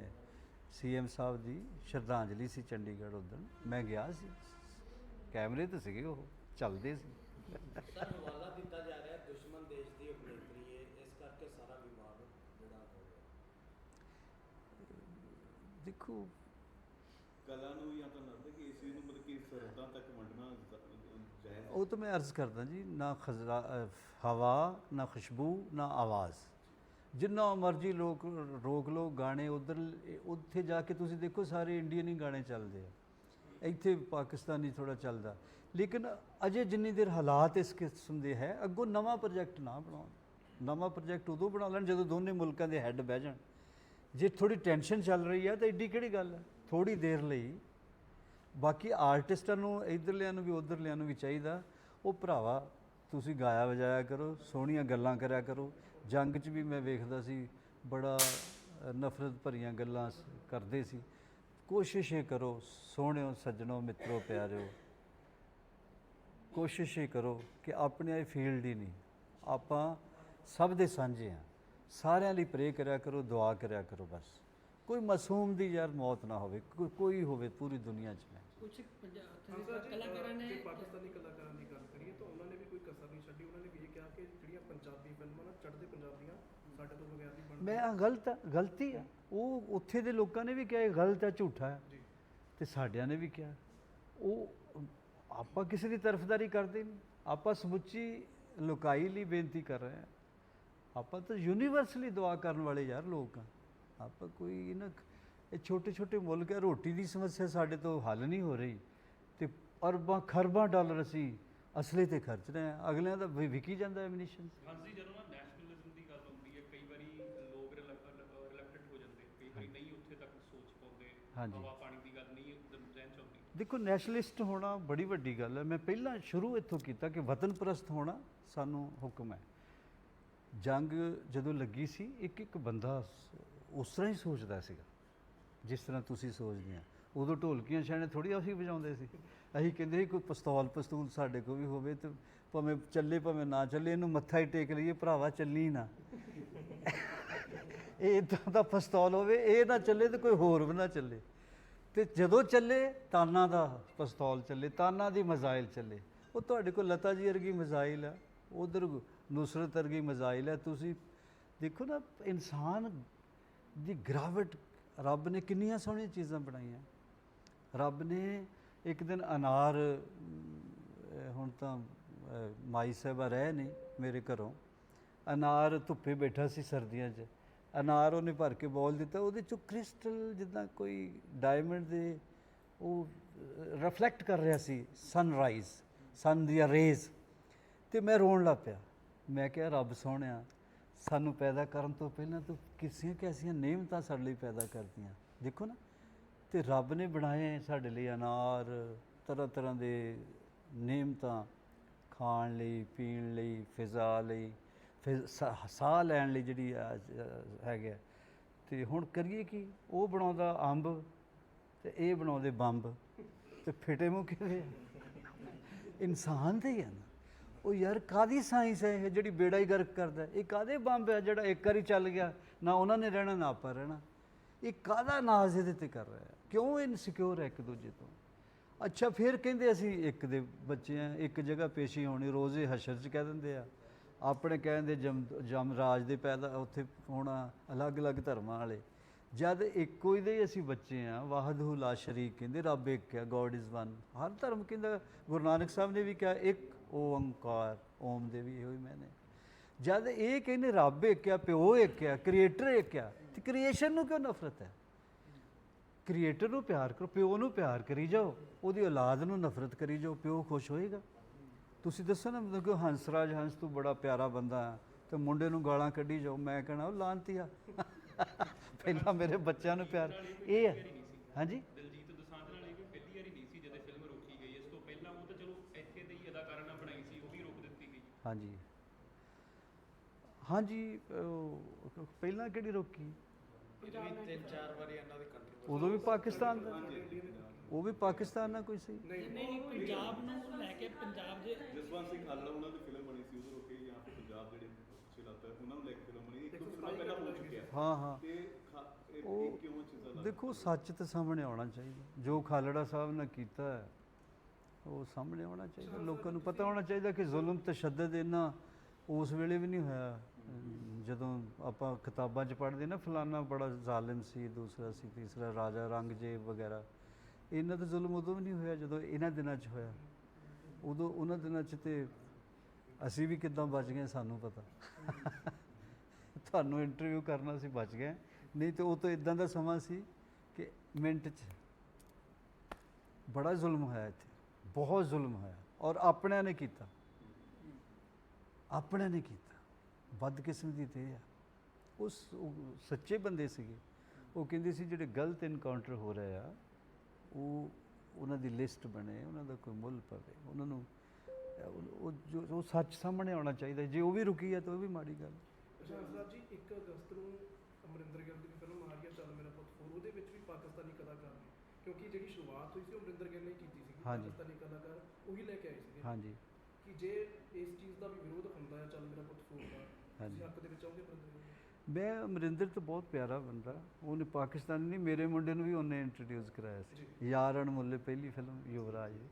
ਸੀਐਮ ਸਾਹਿਬ ਦੀ ਸ਼ਰਧਾਂਜਲੀ ਸੀ ਚੰਡੀਗੜ੍ਹ ਉਦੋਂ ਮੈਂ ਗਿਆ ਸੀ। ਕੈਮਰੇ ਤੇ ਸੀਗੇ ਉਹ, ਚੱਲਦੇ ਸੀ। ਸਰ ਹਵਾਲਾ ਦਿੱਤਾ ਜਾ ਰਿਹਾ ਹੈ ਦੁਸ਼ਮਣ ਦੇਸ਼ ਦੀ ਅਭਿਨੇਤਰੀ ਹੈ ਇਸ ਕਰਕੇ ਸਾਰਾ ਵਿਵਾਦ ਜਿਹੜਾ ਹੋ ਰਿਹਾ ਦੇਖੋ। ਕਲਾ ਨੂੰ ਜਾਂ ਤਾਂ ਲੱਗਦਾ ਕਿ ਇਸ ਚੀਜ਼ ਨੂੰ ਮਤਲਬ ਕਿ ਸਰਹੱਦਾਂ ਤੱਕ ਵੰਡਣਾ ਜ਼- ਜਾਇਜ਼ ਉਹ ਤਾਂ ਮੈਂ ਅਰਜ਼ ਕਰਦਾ ਜੀ ਨਾ ਖਜ਼ਰਾ ਹਵਾ ਨਾ ਖੁਸ਼ਬੂ ਨਾ ਆਵਾਜ਼। ਜਿੰਨਾ ਮਰਜ਼ੀ ਲੋਕ ਰੋਕ ਲੋ ਗਾਣੇ ਉਧਰ ਉੱਥੇ ਜਾ ਕੇ ਤੁਸੀਂ ਦੇਖੋ ਸਾਰੇ ਇੰਡੀਅਨ ਹੀ ਗਾਣੇ ਚੱਲਦੇ ਆ। ਇੱਥੇ ਪਾਕਿਸਤਾਨੀ ਥੋੜਾ ਚੱਲਦਾ। ਲੇਕਿਨ ਅਜੇ ਜਿੰਨੀ ਦੇਰ ਹਾਲਾਤ ਇਸ ਕਿਸਮ ਦੇ ਹੈ ਅੱਗੋਂ ਨਵਾਂ ਪ੍ਰੋਜੈਕਟ ਨਾ ਬਣਾਉਣ। ਨਵਾਂ ਪ੍ਰੋਜੈਕਟ ਉਦੋਂ ਬਣਾ ਲੈਣ ਜਦੋਂ ਦੋਨੇ ਮੁਲਕਾਂ ਦੇ ਹੈੱਡ ਬਹਿ ਜਾਣ। ਜੇ ਥੋੜੀ ਟੈਨਸ਼ਨ ਚੱਲ ਰਹੀ ਹੈ ਤਾਂ ਏਡੀ ਕਿਹੜੀ ਗੱਲ ਹੈ ਥੋੜੀ ਦੇਰ ਲਈ। ਬਾਕੀ ਆਰਟਿਸਟਾਂ ਨੂੰ, ਇਧਰਲਿਆਂ ਨੂੰ ਵੀ, ਉਧਰਲਿਆਂ ਨੂੰ ਵੀ ਚਾਹੀਦਾ। ਉਹ ਭਰਾਵਾ, ਤੁਸੀਂ ਗਾਇਆ ਵਜਾਇਆ ਕਰੋ, ਸੋਹਣੀਆਂ ਗੱਲਾਂ ਕਰਿਆ ਕਰੋ। ਜੰਗ 'ਚ ਵੀ ਮੈਂ ਵੇਖਦਾ ਸੀ, ਬੜਾ ਨਫ਼ਰਤ ਭਰੀਆਂ ਗੱਲਾਂ ਕਰਦੇ ਸੀ। ਕੋਸ਼ਿਸ਼ ਇਹ ਕਰੋ, ਸੋਹਣਿਓ, ਸੱਜਣੋ, ਮਿੱਤਰੋ, ਪਿਆਰਿਓ। ਕੋਸ਼ਿਸ਼ ਇਹ ਕਰੋ ਕਿ ਆਪਣੇ ਇਹ ਫੀਲਡ ਹੀ ਨਹੀਂ। ਆਪਾਂ ਸਭ ਦੇ ਸਾਂਝੇ ਆ। ਸਾਰਿਆਂ ਲਈ ਪ੍ਰੇ ਕਰਿਆ ਕਰੋ ਦੁਆ ਕਰਿਆ ਕਰੋ ਬਸ। ਕੋਈ ਮਾਸੂਮ ਦੀ ਯਾਰ ਮੌਤ ਨਾ ਹੋਵੇ ਕੋ- ਕੋਈ ਹੋਵੇ ਪੂਰੀ ਦੁਨੀਆ 'ਚ ਮੈਂ। ਕੁਝ ਕਲਾਕਾਰਾਂ ਨੇ ਜੇ ਪਾਕਿਸਤਾਨੀ ਕਲਾਕਾਰਾਂ ਦੀ ਗੱਲ ਕਰੀਏ ਤਾਂ ਉਹਨਾਂ ਨੇ ਵੀ ਕੋਈ ਕਸਰ ਨਹੀਂ ਛੱਡੀ। ਉਹਨਾਂ ਨੇ ਵੀ ਇਹ ਕਿਹਾ ਕਿ ਜਿਹੜੀਆਂ ਪੰਜਾਬੀ ਫਿਲਮਾਂ ਨਾ ਚੜ੍ਹਦੇ ਪੰਜਾਬ ਦੀਆਂ ਸਾਡੇ ਤੋਂ ਬਗੈਰ ਨਹੀਂ ਬਣਦੀਆਂ। ਮੈਂ ਆਹ ਗਲਤ ਆ ਗਲਤੀ ਆ। ਉਹ ਉੱਥੇ ਦੇ ਲੋਕਾਂ ਨੇ ਵੀ ਕਿਹਾ ਇਹ ਗਲਤ ਆ ਝੂਠਾ ਹੈ ਜੀ। ਤੇ ਸਾਡਿਆਂ ਨੇ ਵੀ ਕਿਹਾ। ਉਹ ਆਪਾਂ ਕਿਸੇ ਦੀ ਤਰਫਦਾਰੀ ਕਰਦੇ ਨਹੀਂ। ਆਪਾਂ ਸਮੁੱਚੀ ਲੋਕਾਈ ਲਈ ਬੇਨਤੀ ਕਰ ਰਹੇ ਹਾਂ। ਆਪਾਂ ਤਾਂ ਯੂਨੀਵਰਸਲੀ ਦੁਆ ਕਰਨ ਵਾਲੇ ਯਾਰ ਲੋਕ ਆ। ਆਪਾਂ ਕੋਈ ਇਹਨਾਂ ਇਹ ਛੋਟੇ ਛੋਟੇ ਮੁਲਕ ਹੈ ਰੋਟੀ ਦੀ ਸਮੱਸਿਆ ਸਾਡੇ ਤੋਂ ਹੱਲ ਨਹੀਂ ਹੋ ਰਹੀ। ਤੇ ਅਰਬਾਂ ਖਰਬਾਂ ਡਾਲਰ ਅਸੀਂ ਅਸਲੇ ਤੇ ਖਰਚ ਰਹੇ ਆ ਅਗਲਿਆਂ ਦਾ ਵਿ- ਵਿਕੀ ਜਾਂਦਾ ਐਮਨੀਸ਼ਨ ਹਾਂਜੀ ਜਦੋਂ ਨਾ ਨੈਸ਼ਨਲਿਜ਼ਮ ਦੀ ਗੱਲ ਆਉਂਦੀ ਹੈ ਕਈ ਵਾਰੀ ਲੋਕ ਰਿਲੈਕਟਡ ਹੋ ਜਾਂਦੇ ਕਈ ਵਾਰੀ ਨਹੀਂ ਉੱਥੇ ਤੱਕ ਸੋਚ ਪਾਉਂਦੇ ਹਾਂਜੀ। ਹਵਾ ਪਾਣੀ ਦੀ ਗੱਲ ਨਹੀਂ ਰਹਿਣ ਚ ਆਉਂਦੀ ਦੇਖੋ ਨੈਸ਼ਨਲਿਸਟ ਹੋਣਾ ਬੜੀ ਵੱਡੀ ਗੱਲ ਹੈ। ਮੈਂ ਪਹਿਲਾਂ ਸ਼ੁਰੂ ਇੱਥੋਂ ਕੀਤਾ ਕਿ ਵਤਨ ਪ੍ਰਸਤ ਹੋਣਾ ਸਾਨੂੰ ਹੁਕਮ ਹੈ। ਜੰਗ ਜਦੋਂ ਲੱਗੀ ਸੀ, ਇੱਕ ਇੱਕ ਬੰਦਾ ਉਸ ਤਰ੍ਹਾਂ ਹੀ ਸੋਚਦਾ ਸੀਗਾ, ਜਿਸ ਤਰ੍ਹਾਂ ਤੁਸੀਂ ਸੋਚਦੇ ਆ। ਉਦੋਂ ਢੋਲਕੀਆਂ ਛਾਣੇ ਥੋੜੀ ਅਸੀਂ ਵਜਾਉਂਦੇ ਸੀ। ਅਸੀਂ ਕਹਿੰਦੇ ਸੀ, ਕੋਈ ਪਿਸਤੌਲ, ਪਸਤੂਲ ਸਾਡੇ ਕੋਲ ਵੀ ਹੋਵੇ ਤੇ ਭਾਵੇਂ ਚੱਲੇ, ਭਾਵੇਂ ਨਾ ਚੱਲੇ, ਇਹਨੂੰ ਮੱਥਾ ਹੀ ਟੇਕ ਲਈਏ, ਭਰਾਵਾ ਚੱਲੀ ਨਾ। ਇਹ ਇਦਾਂ ਦਾ ਪਿਸਤੌਲ ਹੋਵੇ, ਇਹ ਨਾ ਚੱਲੇ ਤੇ ਕੋਈ ਹੋਰ ਵੀ ਨਾ ਚੱਲੇ। ਤੇ ਜਦੋਂ ਚੱਲੇ, ਤਾਨਾ ਦਾ ਪਿਸਤੌਲ ਚੱਲੇ, ਤਾਨਾ ਦੀ ਮਜ਼ਾਇਲ ਚੱਲੇ। ਉਹ ਤੁਹਾਡੇ ਕੋਲ ਲਤਾ ਜੀ ਵਰਗੀ ਮਜ਼ਾਇਲ ਆ, ਉਧਰ ਨੁਸਰਤ ਵਰਗੀ ਮਜ਼ਾਇਲ ਹੈ। ਤੁਸੀਂ ਦੇਖੋ ਨਾ, ਇਨਸਾਨ ਦੀ ਗ੍ਰਾਵਿਟ ਰੱਬ ਨੇ ਕਿੰਨੀਆਂ ਸੋਹਣੀਆਂ ਚੀਜ਼ਾਂ ਬਣਾਈਆਂ। ਰੱਬ ਨੇ ਇੱਕ ਦਿਨ ਅਨਾਰ ਹੁਣ ਤਾਂ ਮਾਈ ਸਾਹਿਬਾ ਰਹਿ ਨਹੀਂ ਮੇਰੇ ਘਰੋਂ। ਅਨਾਰ ਧੁੱਪੇ ਬੈਠਾ ਸੀ ਸਰਦੀਆਂ 'ਚ। ਅਨਾਰ ਉਹਨੇ ਭਰ ਕੇ ਬੋਲ ਦਿੱਤਾ। ਉਹਦੇ ਚੋਂ ਕ੍ਰਿਸਟਲ ਜਿੱਦਾਂ ਕੋਈ ਡਾਇਮੰਡ ਦੇ ਉਹ ਰਿਫਲੈਕਟ ਕਰ ਰਿਹਾ ਸੀ ਸਨਰਾਈਜ਼ ਸਨ ਦੀਆਂ ਰੇਜ਼ ਤੇ ਮੈਂ ਰੋਣ ਲੱਗ ਪਿਆ। ਮੈਂ ਕਿਹਾ ਰੱਬ ਸੋਹਣਿਆ ਸਾਨੂੰ ਪੈਦਾ ਕਰਨ ਤੋਂ ਪਹਿਲਾਂ ਤੂੰ ਕਿਸੀਆਂ ਕੈਸੀਆਂ ਨੇਮਤਾਂ ਸਾਡੇ ਲਈ ਪੈਦਾ ਕਰਦੀਆਂ ਦੇਖੋ ਨਾ ਤੇ ਰੱਬ ਨੇ ਬਣਾਏ ਸਾਡੇ ਲਈ ਅਨਾਰ ਤਰ੍ਹਾਂ ਤਰ੍ਹਾਂ ਦੇ ਨੇਮਤਾਂ ਖਾਣ ਲਈ ਪੀਣ ਲਈ ਫਿਜ਼ਾ ਲਈ ਫਿਰ ਸਾਹ ਲੈਣ ਲਈ ਜਿਹੜੀ ਆ- ਅ, ਹੈਗਾ ਤੇ ਹੁਣ ਕਰੀਏ ਕੀ? ਉਹ ਬਣਾਉਂਦਾ ਅੰਬ ਤੇ ਇਹ ਬਣਾਉਂਦੇ ਬੰਬ। ਤੇ ਫਿਟੇ ਮੂੰਹ ਕਿਵੇਂ ਇਨਸਾਨ ਦੇ ਹੀ ਆ ਨਾ। ਉਹ ਯਾਰ ਕਾਦੀ ਸਾਇੰਸ ਹੈ ਇਹ ਜਿਹੜੀ ਬੇੜਾ ਹੀ ਗਰਕ ਕਰਦਾ ਇਹ ਕਾਦੇ ਬੰਬ ਹੈ ਜਿਹੜਾ ਇੱਕ ਵਾਰੀ ਚੱਲ ਗਿਆ? ਨਾ ਉਹਨਾਂ ਨੇ ਰਹਿਣਾ, ਨਾ ਆਪਾਂ ਰਹਿਣਾ। ਇਹ ਕਾਦਾ ਨਾਜ਼ ਇਹਦੇ ਤੇ ਕਰ ਰਿਹਾ ਕਿਉਂ ਇਨਸਿਕਿਉਰ ਹੈ ਇੱਕ ਦੂਜੇ ਤੋਂ? ਅੱਛਾ, ਫਿਰ ਕਹਿੰਦੇ ਅਸੀਂ ਇੱਕ ਦੇ ਬੱਚੇ ਆ ਇੱਕ ਜਗ੍ਹਾ ਪੇਸ਼ੀ ਹੋਣੀ, ਰੋਜ਼ੇ ਹਸ਼ਰ ਚ ਕਹਿ ਦਿੰਦੇ ਆ। ਆਪਣੇ ਕਹਿੰਦੇ ਜਮ ਜਮ ਰਾਜ ਦੇ ਪੈਦਾ, ਉੱਥੇ ਹੋਣਾ ਅਲੱਗ-ਅਲੱਗ ਧਰਮਾਂ ਵਾਲੇ। ਜਦ ਇੱਕੋ ਹੀ ਦੇ ਅਸੀਂ ਬੱਚੇ ਆ ਵਾਹਦਹੁ ਲਾ ਸ਼ਰੀਕ ਕਹਿੰਦੇ, ਰੱਬ ਇੱਕ ਹੈ ਗੋਡ ਇਜ਼ ਵਨ ਹਰ ਧਰਮ ਕਹਿੰਦਾ, ਗੁਰੂ ਨਾਨਕ ਸਾਹਿਬ ਨੇ ਵੀ ਕਿਹਾ, ਇੱਕ ਓੰਕਾਰ ਓਮ ਦੇ ਵੀ ਇਹੋ ਹੀ ਮੈਨੇ ਜਦ ਇਹ ਕਹਿੰਦੇ ਰੱਬ ਇੱਕ ਆ ਪਿਓ ਇੱਕ ਆ ਕ੍ਰੀਏਟਰ ਇੱਕ ਆ ਤੇ ਕ੍ਰੀਏਸ਼ਨ ਨੂੰ ਕਿਉਂ ਨਫ਼ਰਤ ਹੈ? ਕ੍ਰੀਏਟਰ ਨੂੰ ਪਿਆਰ ਕਰੋ, ਪਿਓ ਨੂੰ ਪਿਆਰ ਕਰੀ ਜਾਓ, ਉਹਦੀ ਔਲਾਦ ਨੂੰ ਨਫ਼ਰਤ ਕਰੀ ਜਾਓ, ਪਿਓ ਖੁਸ਼ ਹੋਏਗਾ। ਤੁਸੀਂ ਦੱਸੋ ਨਾ ਮਤਲਬ ਕਿ ਹੰਸਰਾਜ ਹੰਸ ਤੂੰ ਬੜਾ ਪਿਆਰਾ ਬੰਦਾ ਹੈ, ਤੇ ਮੁੰਡੇ ਨੂੰ ਗਾਲਾਂ ਕੱਢੀ ਜਾਓ, ਮੈਂ ਕਹਣਾ ਉਹ ਲਾਂਤੀਆ ਪਹਿਲਾਂ ਮੇਰੇ ਬੱਚਿਆਂ ਨੂੰ ਪਿਆਰ, ਇਹ ਹੈ। ਹਾਂਜੀ ਦਿਲਜੀਤ ਦੋਸਾਂਝ ਨਾਲ ਇਹ ਵੀ ਪਹਿਲੀ ਵਾਰੀ ਨਹੀਂ ਸੀ ਜਦੋਂ ਫਿਲਮ ਰੋਕੀ ਗਈ ਇਸ ਤੋਂ ਪਹਿਲਾਂ ਉਹ ਤਾਂ ਚਲੋ ਇੱਥੇ ਦੇ ਹੀ ਅਦਾਕਾਰਾਂ ਨਾਲ ਬਣਾਈ ਸੀ ਉਹ ਵੀ ਰੋਕ ਦਿੱਤੀ ਗਈ ਹਾਂਜੀ। ਹਾਂਜੀ ਉਹ ਪਹਿਲਾਂ ਕਿਹੜੀ ਰੋਕੀ? ਇਹ ਵੀ ਤਿੰਨ ਚਾਰ ਵਾਰੀ ਇਹਨਾਂ ਦੀ ਕੰਟਰੋਵਰਸੀ ਉਦੋਂ ਵੀ ਪਾਕਿਸਤਾਨ ਦਾ? ਉਹ ਵੀ ਪਾਕਿਸਤਾਨ ਨਾਲ ਕੋਈ ਸੀ ਨਹੀਂ ਨਹੀਂ ਪੰਜਾਬ ਨੂੰ ਲੈ ਕੇ ਪੰਜਾਬ ਦੇ ਜਸਵੰਤ ਸਿੰਘ ਖਾਲੜਾ ਉਹਨਾਂ ਦੀ ਫਿਲਮ ਬਣੀ ਸੀ ਉਦੋਂ ਰੋਕੇ ਜਾਂ ਫਿਰ ਪੰਜਾਬ ਜਿਹੜੇ ਲੱਗਦਾ ਉਹਨਾਂ ਨੂੰ ਲੈ ਕੇ ਫਿਲਮ ਬਣੀ। ਇੱਕ ਫਿਲਮਾਂ ਪਹਿਲਾਂ ਹੋ ਚੁੱਕਿਆ। ਹਾਂ ਹਾਂ। ਤੇ ਇਹ ਉਹ ਇਹ ਕਿਉਂ ਚੀਜ਼ਾਂ ਲੱਗਦੀਆਂ ਦੇਖੋ ਸੱਚ ਤੇ ਸਾਹਮਣੇ ਆਉਣਾ ਚਾਹੀਦਾ। ਜੋ ਖਾਲੜਾ ਸਾਹਿਬ ਨੇ ਕੀਤਾ ਹੈ ਉਹ ਸਾਹਮਣੇ ਆਉਣਾ ਚਾਹੀਦਾ। ਲੋਕਾਂ ਨੂੰ ਪਤਾ ਹੋਣਾ ਚਾਹੀਦਾ ਕਿ ਜ਼ੁਲਮ, ਤਸ਼ੱਦਦ ਇੰਨਾ ਉਸ ਵੇਲੇ ਵੀ ਨਹੀਂ ਹੋਇਆ। ਜਦੋਂ ਆਪਾਂ ਕਿਤਾਬਾਂ 'ਚ ਪੜ੍ਹਦੇ ਨਾ, ਫਲਾਨਾ ਬੜਾ ਜ਼ਾਲਿਮ ਸੀ, ਦੂਸਰਾ ਸੀ, ਤੀਸਰਾ ਰਾਜਾ, ਰੰਗਜੇਬ ਵਗੈਰਾ। ਇਹਨਾਂ ਦਾ ਜ਼ੁਲਮ ਉਦੋਂ ਵੀ ਨਹੀਂ ਹੋਇਆ, ਜਦੋਂ ਇਹਨਾਂ ਦਿਨਾਂ 'ਚ ਹੋਇਆ। ਉਦੋਂ ਉਹਨਾਂ ਦਿਨਾਂ 'ਚ ਤੇ ਅਸੀਂ ਵੀ ਕਿੱਦਾਂ ਬਚ ਗਏ, ਸਾਨੂੰ ਪਤਾ। ਤੁਹਾਨੂੰ ਇੰਟਰਵਿਊ ਕਰਨਾ ਸੀ ਬਚ ਗਏ। ਨਹੀਂ ਤੇ ਉਹ ਤਾਂ ਇਦਾਂ ਦਾ ਸਮਾਂ ਸੀ ਕਿ ਮਿੰਟ 'ਚ ਬੜਾ ਜ਼ੁਲਮ ਹੋਇਆ ਇੱਥੇ। ਬਹੁਤ ਜ਼ੁਲਮ ਹੋਇਆ ਔਰ ਆਪਣਿਆਂ ਨੇ ਕੀਤਾ। ਆਪਣਿਆਂ ਨੇ ਕੀਤਾ। ਵੱਧ ਕਿਸਮ ਦੀ ਤੇ ਆ। ਉਸ ਸੱਚੇ ਬੰਦੇ ਸੀਗੇ। ਉਹ ਕਹਿੰਦੇ ਸੀ ਜਿਹੜੇ ਗਲਤ ਇਨਕਾਊਂਟਰ ਹੋ ਰਹੇ ਆ, ਉਹ ਉਹਨਾਂ ਦੀ ਲਿਸਟ ਬਣੇ, ਉਹਨਾਂ ਦਾ ਕੋਈ ਮੁੱਲ ਪਵੇ। ਉਹਨਾਂ ਨੂੰ, ਉਹ- ਜੋ, ਉਹ ਸੱਚ ਸਾਹਮਣੇ ਆਉਣਾ ਚਾਹੀਦਾ। ਜੇ ਉਹ ਵੀ ਰੁਕੀ ਹੈ ਤਾਂ ਉਹ ਵੀ ਮਾੜੀ ਗੱਲ। ਅੱਛਾ ਸਾਹਿਬ ਜੀ 1 ਅਗਸਤ ਨੂੰ ਅਮਰਿੰਦਰ ਗਿੱਲ ਦੀ ਫਿਲਮ ਆ ਰਹੀ ਹੈ ਚੱਲ ਮੇਰਾ ਪੁੱਤ ਫੋਰ ਉਹਦੇ ਵਿੱਚ ਵੀ ਪਾਕਿਸਤਾਨੀ ਕਲਾਕਾਰ ਨੇ। ਕਿਉਂਕਿ ਜਿਹੜੀ ਸ਼ੁਰੂਆਤ ਹੋਈ ਸੀ ਉਹ ਅਮਰਿੰਦਰ ਗਿੱਲ ਨੇ ਕੀਤੀ ਹਾਂਜੀ। ਪਾਕਿਸਤਾਨੀ ਕਲਾਕਾਰ ਉਹੀ ਲੈ ਕੇ ਆਏ ਸੀਗੇ ਹਾਂਜੀ ਕਿ ਜੇ ਇਸ ਚੀਜ਼ ਦਾ ਵੀ ਵਿਰੋਧ ਹੁੰਦਾ ਹੈ ਚੱਲ ਮੇਰਾ ਪੁੱਤ ਫੋਰ ਦਾ ਹਾਂਜੀ। ਤੁਸੀਂ ਹੱਕ ਦੇ ਵਿੱਚ ਆਉਂਗੇ ਅਮਰਿੰਦਰ ਗਿੱਲ ਦੇ? ਮੈਂ ਅਮਰਿੰਦਰ ਤੋਂ ਬਹੁਤ ਪਿਆਰਾ ਬੰਦਾ ਉਹਨੇ ਪਾਕਿਸਤਾਨੀ ਨਹੀਂ ਮੇਰੇ ਮੁੰਡੇ ਨੂੰ ਵੀ ਉਹਨੇ ਇੰਟਰੋਡਿਊਸ ਕਰਾਇਆ ਸੀ ਯਾਰਨ ਮੁੱਲੇ ਪਹਿਲੀ ਫਿਲਮ ਯੁਵਰਾਜ ਦੀ।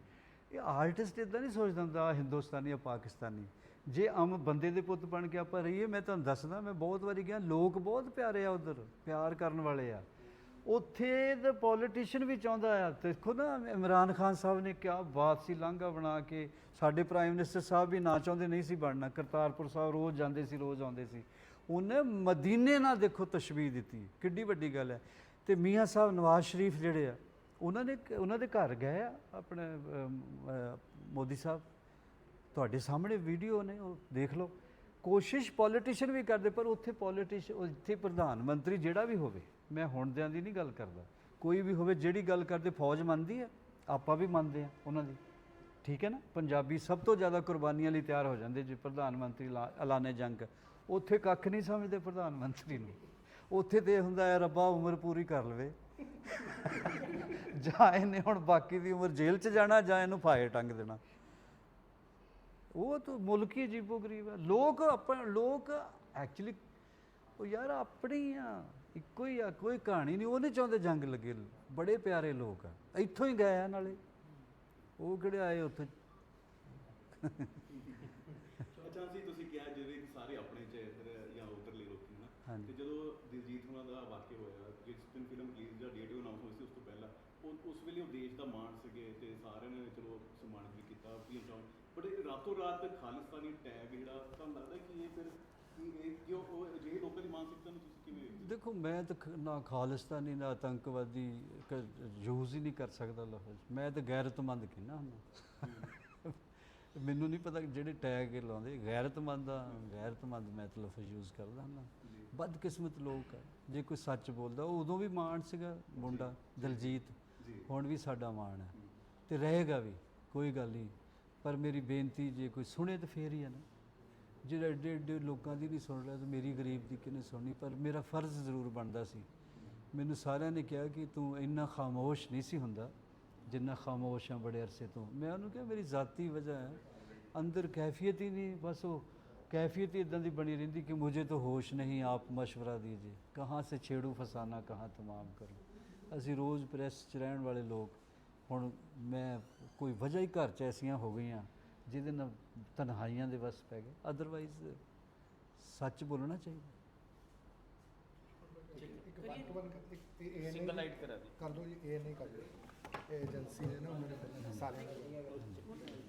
ਇਹ ਆਰਟਿਸਟ ਇਦਾਂ ਨਹੀਂ ਸੋਚਦਾ ਹੁੰਦਾ ਆਹ ਹਿੰਦੁਸਤਾਨੀ ਜਾਂ ਪਾਕਿਸਤਾਨੀ ਜੇ ਆਮ ਬੰਦੇ ਦੇ ਪੁੱਤ ਬਣ ਕੇ ਆਪਾਂ ਰਹੀਏ ਮੈਂ ਤੁਹਾਨੂੰ ਦੱਸਦਾ ਮੈਂ ਬਹੁਤ ਵਾਰੀ ਗਿਆ ਲੋਕ ਬਹੁਤ ਪਿਆਰੇ ਆ ਉਧਰ ਪਿਆਰ ਕਰਨ ਵਾਲੇ ਆ ਉੱਥੇ ਦਾ ਪੋਲੀਟੀਸ਼ੀਅਨ ਵੀ ਚਾਹੁੰਦਾ ਆ। ਦੇਖੋ ਨਾ, ਇਮਰਾਨ ਖਾਨ ਸਾਹਿਬ ਨੇ ਕਿਹਾ ਬਾਤ ਸੀ, ਲਾਂਘਾ ਬਣਾ ਕੇ। ਸਾਡੇ ਪ੍ਰਾਈਮ ਮਿਨਿਸਟਰ ਸਾਹਿਬ ਵੀ ਨਾ ਚਾਹੁੰਦੇ, ਨਹੀਂ ਸੀ ਬਣਨਾ। ਕਰਤਾਰਪੁਰ ਸਾਹਿਬ ਰੋਜ਼ ਜਾਂਦੇ ਸੀ, ਰੋਜ਼ ਆਉਂਦੇ ਸੀ। ਉਹਨੇ ਮਦੀਨੇ ਨਾਲ ਦੇਖੋ ਤਸ਼ਬੀਹ ਦਿੱਤੀ। ਕਿੱਡੀ ਵੱਡੀ ਗੱਲ ਹੈ। ਤੇ ਮੀਆਂ ਸਾਹਿਬ ਨਵਾਜ਼ ਸ਼ਰੀਫ ਜਿਹੜੇ ਆ, ਉਹਨਾਂ ਨੇ ਉਹਨਾਂ ਦੇ ਘਰ ਗਏ ਆ, ਆਪਣੇ ਮੋਦੀ ਸਾਹਿਬ। ਤੁਹਾਡੇ ਸਾਹਮਣੇ ਵੀਡੀਓ ਨੇ, ਉਹ ਦੇਖ ਲਓ। ਕੋਸ਼ਿਸ਼ ਪੋਲੀਟੀਸ਼ੀਅਨ ਵੀ ਕਰਦੇ, ਪਰ ਉੱਥੇ ਪੋਲੀਟੀਸ਼ੀਅਨ ਉੱਥੇ ਪ੍ਰਧਾਨ ਮੰਤਰੀ ਜਿਹੜਾ ਵੀ ਹੋਵੇ ਮੈਂ ਹੁਣ ਦਿਆਂ ਦੀ ਨਹੀਂ ਗੱਲ ਕਰਦਾ। ਕੋਈ ਵੀ ਹੋਵੇ, ਜਿਹੜੀ ਗੱਲ ਕਰਦੇ, ਫੌਜ ਮੰਨਦੀ ਹੈ, ਆਪਾਂ ਵੀ ਮੰਨਦੇ ਆ ਉਹਨਾਂ ਦੀ। ਠੀਕ ਹੈ ਨਾ? ਪੰਜਾਬੀ ਸਭ ਤੋਂ ਜ਼ਿਆਦਾ ਕੁਰਬਾਨੀਆਂ ਲਈ ਤਿਆਰ ਹੋ ਜਾਂਦੇ ਜੇ, ਪ੍ਰਧਾਨ ਮੰਤਰੀ ਐਲਾ- ਐਲਾਨੇ ਜੰਗ। ਉੱਥੇ ਕੱਖ ਨਹੀਂ ਸਮਝਦੇ ਪ੍ਰਧਾਨ ਮੰਤਰੀ ਨੂੰ। ਉੱਥੇ ਤੇ ਇਹ ਹੁੰਦਾ ਹੈ, ਰੱਬਾ ਉਮਰ ਪੂਰੀ ਕਰ ਲਵੇ। ਜਾਂ ਇਹਨੇ ਹੁਣ ਬਾਕੀ ਦੀ ਉਮਰ ਜੇਲ੍ਹ 'ਚ ਜਾਣਾ, ਜਾਂ ਇਹਨੂੰ ਫਾਹੇ ਟੰਗ ਦੇਣਾ। ਉਹ ਤਾਂ ਮੁਲਕ ਹੀ ਅਜੀਬੋ ਗਰੀਬ ਹੈ। ਲੋਕ ਆਪਾਂ ਲੋਕ ਐਕਚੁਅਲੀ ਉਹ ਯਾਰ ਆਪਣੀ ਆ। ਇੱਕੋ ਹੀ ਆ ਕੋਈ ਕਹਾਣੀ ਨਹੀਂ ਉਹ ਨਹੀਂ ਚਾਹੁੰਦੇ ਜੰਗ ਲੱਗੇ। ਬੜੇ ਪਿਆਰੇ ਲੋਕ ਆ। ਇੱਥੋਂ ਹੀ ਗਏ ਆ ਨਾਲੇ। ਉਹ ਕਿਹੜੇ ਆਏ ਉੱਥੇ? ਅੱਛਾ ਸੀ ਤੁਸੀਂ ਕਿਹਾ ਕਿ ਸਾਰੇ ਆਪਣੇ ਚ ਇੱਧਰ ਜਾਂ ਉਧਰਲੇ ਲੋਕੀ ਨਾ। ਤੇ ਜਦੋਂ ਦਿਲਜੀਤ ਉਹਨਾਂ ਦਾ ਵਾਕਿਆ ਹੋਇਆ ਜਿਸ ਦਿਨ ਫਿਲਮ ਰਿਲੀਜ਼ ਦਾ ਡੇਟ ਅਨਾਉਂਸ ਹੋਈ ਸੀ ਉਸ ਤੋਂ ਪਹਿਲਾਂ ਉਹ ਉਸ ਵੇਲੇ ਉਹ ਦੇਸ਼ ਦਾ ਮਾਣ ਸੀਗੇ ਤੇ ਸਾਰਿਆਂ ਨੇ ਚਲੋ ਸਨਮਾਨਿਤ ਵੀ ਕੀਤਾ ਵੀ ਚਾਹ ਬਟ ਰਾਤੋਂ ਰਾਤ ਖਾਲਿਸਤਾਨੀ ਟੈਗ ਜਿਹੜਾ ਤੁਹਾਨੂੰ ਲੱਗਦਾ ਕਿ ਇਹ ਫਿਰ ਇਹ ਕਿਉਂ ਉਹ ਅਜਿਹੇ ਲੋਕਾਂ ਦੀ ਮਾਨਸਿਕਤਾ ਨੂੰ ਤੁਸੀਂ ਕਿਵੇਂ ਵੇਖਦੇ ਹੋ? ਦੇਖੋ ਮੈਂ ਤਾਂ ਖ- ਨਾ ਖਾਲਿਸਤਾਨੀ ਨਾ ਆਤੰਕਵਾਦੀ ਯੂਜ਼ ਹੀ ਨਹੀਂ ਕਰ ਸਕਦਾ ਲਫ਼ਜ਼ ਮੈਂ ਤਾਂ ਗੈਰਤਮੰਦ ਕਹਿੰਦਾ ਹਾਂ। ਮੈਨੂੰ ਨਹੀਂ ਪਤਾ ਕਿ ਜਿਹੜੇ ਟੈਗ ਲਾਉਂਦੇ ਗੈਰਤਮੰਦ ਆ ਗੈਰਤਮੰਦ ਮੈਂ ਤਾਂ ਲਫ਼ਜ਼ ਯੂਜ਼ ਕਰਦਾ ਹਾਂ ਬਦਕਿਸਮਤ ਲੋਕ ਆ। ਜੇ ਕੋਈ ਸੱਚ ਬੋਲਦਾ ਉਹ ਉਦੋਂ ਵੀ ਮਾਣ ਸੀਗਾ ਮੁੰਡਾ ਦਲਜੀਤ। ਜੀ। ਹੁਣ ਵੀ ਸਾਡਾ ਮਾਣ ਹੈ। ਤੇ ਰਹੇਗਾ ਵੀ ਕੋਈ ਗੱਲ ਨਹੀਂ। ਪਰ ਮੇਰੀ ਬੇਨਤੀ ਜੇ ਕੋਈ ਸੁਣੇ ਤਾਂ ਫੇਰ ਹੀ ਹੈ ਨਾ। ਜਿਹੜਾ ਏਡੇ ਏਡੇ ਲੋਕਾਂ ਦੀ ਨਹੀਂ ਸੁਣ ਰਿਹਾ ਤੇ ਮੇਰੀ ਗਰੀਬ ਦੀ ਕਿਹਨੇ ਸੁਣਨੀ, ਪਰ ਮੇਰਾ ਫਰਜ਼ ਜ਼ਰੂਰ ਬਣਦਾ ਸੀ। ਮੈਨੂੰ ਸਾਰਿਆਂ ਨੇ ਕਿਹਾ ਕਿ ਤੂੰ ਇੰਨਾ ਖਾਮੋਸ਼ ਨਹੀਂ ਸੀ ਹੁੰਦਾ, ਜਿੰਨਾ ਖਾਮੋਸ਼ ਆ ਬੜੇ ਅਰਸੇ ਤੋਂ। ਮੈਂ ਉਹਨੂੰ ਕਿਹਾ, ਮੇਰੀ ਜ਼ਾਤੀ ਵਜ੍ਹਾ ਹੈ। ਅੰਦਰ ਕੈਫੀਅਤ ਹੀ ਨਹੀਂ, ਬਸ ਉਹ ਕੈਫੀਅਤ ਹੀ ਇਦਾਂ ਦੀ ਬਣੀ ਰਹਿੰਦੀ ਕਿ ਮੁਝੇ ਤਾਂ ਹੋਸ਼ ਨਹੀਂ, ਆਪ مشورہ ਦੀਜੀਏ ਕਹਾਂ ਸੇ ਛੇੜੂ ਫਸਾਨਾ, ਕਹਾਂ ਤਮਾਮ ਕਰੋ? ਅਸੀਂ ਰੋਜ਼ ਪ੍ਰੈਸ ਚ ਰਹਿਣ ਵਾਲੇ ਲੋਕ, ਹੁਣ ਮੈਂ ਕੋਈ ਵਜ੍ਹਾ ਹੀ ਘਰ ਚ ਐਸੀਆਂ ਹੋ ਗਈਆਂ। ਜਿਹਦੇ ਨਾਲ ਤਨਹਾਈਆਂ ਦੇ ਵਸ ਪੈ ਗਏ। ਅਦਰਵਾਈਜ਼ ਸੱਚ ਬੋਲਣਾ ਚਾਹੀਦਾ। ਇੱਕ ਇਹ ਸਿੰਗਲ ਲਾਈਟ ਕਰਾ ਦੇ। ਕਰ ਦੋ ਜੀ ਇਹ ਨਹੀਂ ਕਰ ਇਹ ਏਜੰਸੀ ਨੇ ਨਾ ਉਹਨਾਂ ਨੇ ਸਾਰਿਆਂ ਨੂੰ